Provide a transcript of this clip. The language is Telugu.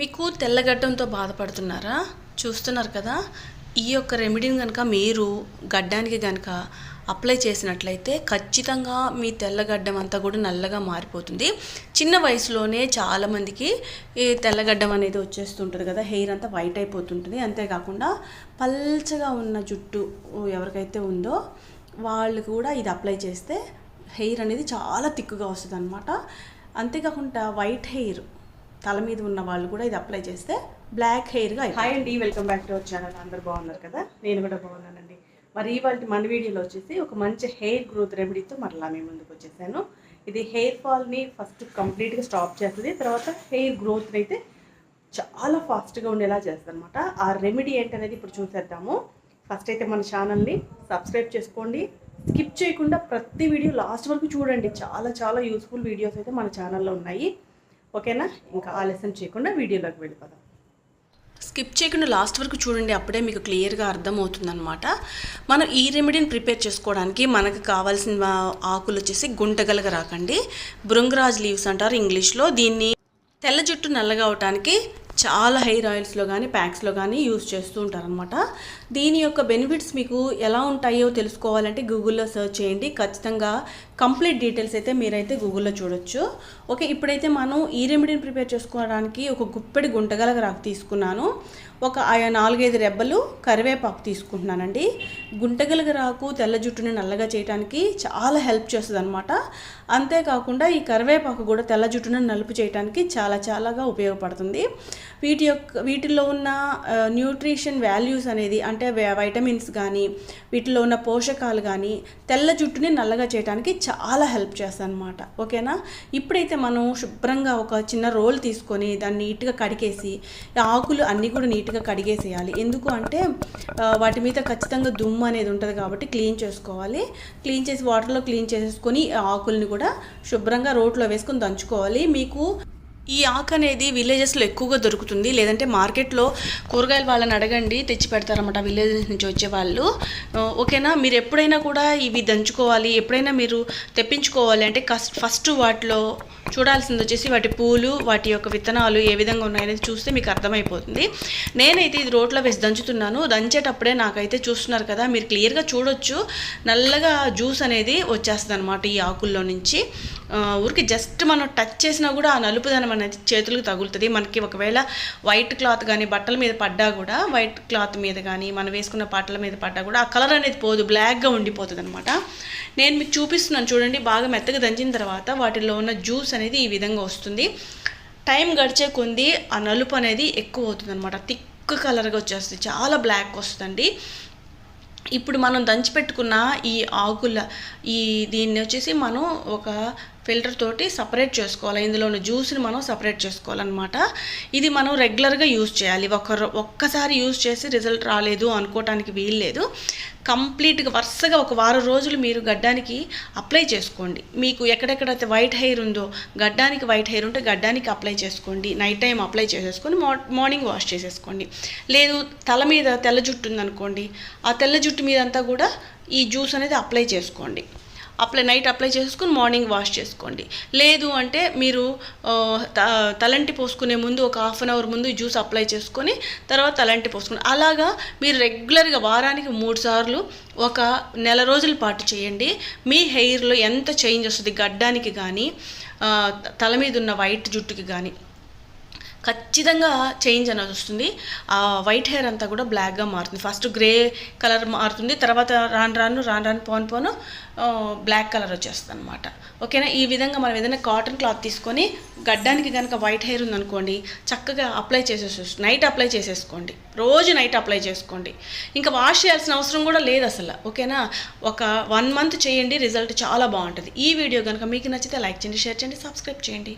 మీకు తెల్లగడ్డంతో బాధపడుతున్నారా? చూస్తున్నారు కదా ఈ యొక్క రెమెడీని కనుక మీరు గడ్డానికి కనుక అప్లై చేసినట్లయితే ఖచ్చితంగా మీ తెల్లగడ్డం అంతా కూడా నల్లగా మారిపోతుంది. చిన్న వయసులోనే చాలామందికి ఈ తెల్లగడ్డం అనేది వచ్చేస్తుంటుంది కదా హెయిర్ అంతా వైట్ అయిపోతుంటుంది. అంతేకాకుండా పల్చగా ఉన్న జుట్టు ఎవరికైతే ఉందో వాళ్ళు కూడా ఇది అప్లై చేస్తే హెయిర్ అనేది చాలా తిక్కుగా వస్తుంది అనమాట అంతేకాకుండా వైట్ హెయిర్ తల మీద ఉన్న వాళ్ళు కూడా ఇది అప్లై చేస్తే బ్లాక్ హెయిర్గా హాయ్ అండి welcome back to our channel అందరు బాగున్నారు కదా? నేను కూడా బాగున్నానండి. మరి ఇవాళ మన వీడియోలో వచ్చేసి ఒక మంచి హెయిర్ గ్రోత్ రెమెడీతో మరలా మేము ముందుకు వచ్చేసాను. ఇది హెయిర్ ఫాల్ని ఫస్ట్ కంప్లీట్గా స్టాప్ చేస్తుంది తర్వాత హెయిర్ గ్రోత్ని అయితే చాలా ఫాస్ట్గా ఉండేలా చేస్తుంది అనమాట ఆ రెమెడీ ఏంటనేది ఇప్పుడు చూసేద్దాము. ఫస్ట్ అయితే మన ఛానల్ని సబ్స్క్రైబ్ చేసుకోండి. స్కిప్ చేయకుండా ప్రతి వీడియో లాస్ట్ వరకు చూడండి. చాలా చాలా యూస్ఫుల్ వీడియోస్ అయితే మన ఛానల్లో ఉన్నాయి. ఓకేనా? ఇంకా ఆలస్యం చేయకుండా వీడియోలోకి వెళ్ళిపోదాం. స్కిప్ చేయకుండా లాస్ట్ వరకు చూడండి అప్పుడే మీకు క్లియర్గా అర్థమవుతుందనమాట మనం ఈ రెమెడీని ప్రిపేర్ చేసుకోవడానికి మనకు కావాల్సిన ఆకులు వచ్చేసి గుంటగలగ రాకండి. బృంగరాజ్ లీవ్స్ అంటారు ఇంగ్లీష్లో. దీన్ని తెల్ల జుట్టు నల్లగా అవటానికి చాలా హెయిర్ ఆయిల్స్లో కానీ ప్యాక్స్లో కానీ యూస్ చేస్తూ ఉంటారనమాట దీని యొక్క బెనిఫిట్స్ మీకు ఎలా ఉంటాయో తెలుసుకోవాలంటే గూగుల్లో సెర్చ్ చేయండి. ఖచ్చితంగా కంప్లీట్ డీటెయిల్స్ అయితే మీరైతే గూగుల్లో చూడొచ్చు. ఓకే ఇప్పుడైతే మనం ఈ రెమెడీని ప్రిపేర్ చేసుకోవడానికి ఒక గుప్పెడి గుంటగలగ రాకు తీసుకున్నాను. ఒక ఆ- నాలుగైదు రెబ్బలు కరివేపాకు తీసుకుంటున్నానండి. గుంటగలగ రాకు తెల్ల జుట్టుని నల్లగా చేయడానికి చాలా హెల్ప్ చేస్తుంది అనమాట అంతేకాకుండా ఈ కరివేపాకు కూడా తెల్ల జుట్టును నలుపు చేయడానికి చాలా చాలాగా ఉపయోగపడుతుంది. వీటి యొక్క వీటిలో ఉన్న న్యూట్రిషన్ వాల్యూస్ అనేది అంటే వైటమిన్స్ కానీ వీటిలో ఉన్న పోషకాలు కానీ తెల్ల జుట్టుని నల్లగా చేయడానికి చాలా హెల్ప్ చేస్తాను అనమాట ఓకేనా? ఇప్పుడైతే మనం శుభ్రంగా ఒక చిన్న రోల్ తీసుకొని దాన్ని నీట్గా కడిగేసి ఆకులు అన్నీ కూడా నీట్గా కడిగేసేయాలి. ఎందుకు అంటే వాటి మీద ఖచ్చితంగా దుమ్ము అనేది ఉంటుంది కాబట్టి క్లీన్ చేసుకోవాలి. క్లీన్ చేసి వాటర్లో క్లీన్ చేసేసుకొని ఆకుల్ని కూడా శుభ్రంగా రోట్లో వేసుకొని దంచుకోవాలి. మీకు ఈ ఆకు అనేది విలేజెస్లో ఎక్కువగా దొరుకుతుంది. లేదంటే మార్కెట్లో కూరగాయలు వాళ్ళని అడగండి తెచ్చి పెడతారన్నమాట విలేజెస్ నుంచి వచ్చే వాళ్ళు. ఓకేనా? మీరు ఎప్పుడైనా కూడా ఇవి దంచుకోవాలి ఎప్పుడైనా మీరు తెప్పించుకోవాలి అంటే కస్ట్ ఫస్ట్ వాటిలో చూడాల్సింది వచ్చేసి వాటి పూలు వాటి యొక్క విత్తనాలు ఏ విధంగా ఉన్నాయనేది చూస్తే మీకు అర్థమైపోతుంది. నేనైతే ఇది రోట్లో వేసి దంచుతున్నాను. దంచేటప్పుడే నాకైతే చూస్తున్నారు కదా మీరు క్లియర్గా చూడొచ్చు. నల్లగా జ్యూస్ అనేది వచ్చేస్తుంది అనమాట ఈ ఆకుల్లో నుంచి. ఊరికి జస్ట్ మనం టచ్ చేసినా కూడా ఆ నలుపుదనం మన చేతులకు తగులుతుంది. మనకి ఒకవేళ వైట్ క్లాత్ కానీ బట్టల మీద పడ్డా కూడా వైట్ క్లాత్ మీద కానీ మనం వేసుకున్న బట్టల మీద పడ్డా కూడా ఆ కలర్ అనేది పోదు. బ్లాక్గా ఉండిపోతుంది అనమాట నేను మీకు చూపిస్తున్నాను చూడండి బాగా మెత్తగా దంచిన తర్వాత వాటిలో ఉన్న జ్యూస్ అనేది ఈ విధంగా వస్తుంది. టైం గడిచే కొంది ఆ నలుపు అనేది ఎక్కువ అవుతుంది అనమాట థిక్ కలర్గా వచ్చేస్తుంది. చాలా బ్లాక్ వస్తుందండి. ఇప్పుడు మనం దంచిపెట్టుకున్న ఈ ఆకుల ఈ దీన్ని వచ్చేసి మనం ఒక ఫిల్టర్ తోటి సపరేట్ చేసుకోవాలి. ఇందులో ఉన్న జ్యూస్ని మనం సపరేట్ చేసుకోవాలన్నమాట. ఇది మనం రెగ్యులర్గా యూజ్ చేయాలి. ఒక ఒక్కసారి యూజ్ చేసి రిజల్ట్ రాలేదు అనుకోవటానికి వీల్లేదు కంప్లీట్గా వరుసగా ఒక వారం రోజులు మీరు గడ్డానికి అప్లై చేసుకోండి. మీకు ఎక్కడెక్కడైతే వైట్ హెయిర్ ఉందో గడ్డానికి వైట్ హెయిర్ ఉంటే గడ్డానికి అప్లై చేసుకోండి. నైట్ టైం అప్లై చేసేసుకొని మార్నింగ్ వాష్ చేసేసుకోండి. లేదు తల మీద తెల్ల జుట్టు ఉందనుకోండి ఆ తెల్ల జుట్టు మీద అంతా కూడా ఈ జ్యూస్ అనేది అప్లై చేసుకోండి. అప్లై నైట్ అప్లై చేసుకుని మార్నింగ్ వాష్ చేసుకోండి. లేదు అంటే మీరు త- తలంటి పోసుకునే ముందు ఒక హాఫ్ అన్ అవర్ ముందు జ్యూస్ అప్లై చేసుకొని తర్వాత తలంటి పోసుకుని అలాగా మీరు రెగ్యులర్గా వారానికి మూడు సార్లు ఒక నెల రోజుల పాటు చేయండి. మీ హెయిర్లో ఎంత చేంజ్ వస్తుంది గడ్డానికి కానీ తల మీద ఉన్న వైట్ జుట్టుకి కానీ ఖచ్చితంగా చేంజ్ అనేది వస్తుంది. ఆ వైట్ హెయిర్ అంతా కూడా బ్లాక్గా మారుతుంది. ఫస్ట్ గ్రే కలర్ మారుతుంది తర్వాత రాను రాను రాను రాను పోను పోను బ్లాక్ కలర్ వచ్చేస్తుంది అనమాట ఓకేనా ఈ విధంగా మనం ఏదైనా కాటన్ క్లాత్ తీసుకొని గడ్డానికి కనుక వైట్ హెయిర్ ఉందనుకోండి చక్కగా అప్లై చేసేసి నైట్ అప్లై చేసేసుకోండి. రోజు నైట్ అప్లై చేసుకోండి. ఇంకా వాష్ చేయాల్సిన అవసరం కూడా లేదు అసలు. ఓకేనా ఒక వన్ మంత్ చేయండి రిజల్ట్ చాలా బాగుంటుంది. ఈ వీడియో కనుక మీకు నచ్చితే లైక్ చేయండి షేర్ చేయండి సబ్స్క్రైబ్ చేయండి.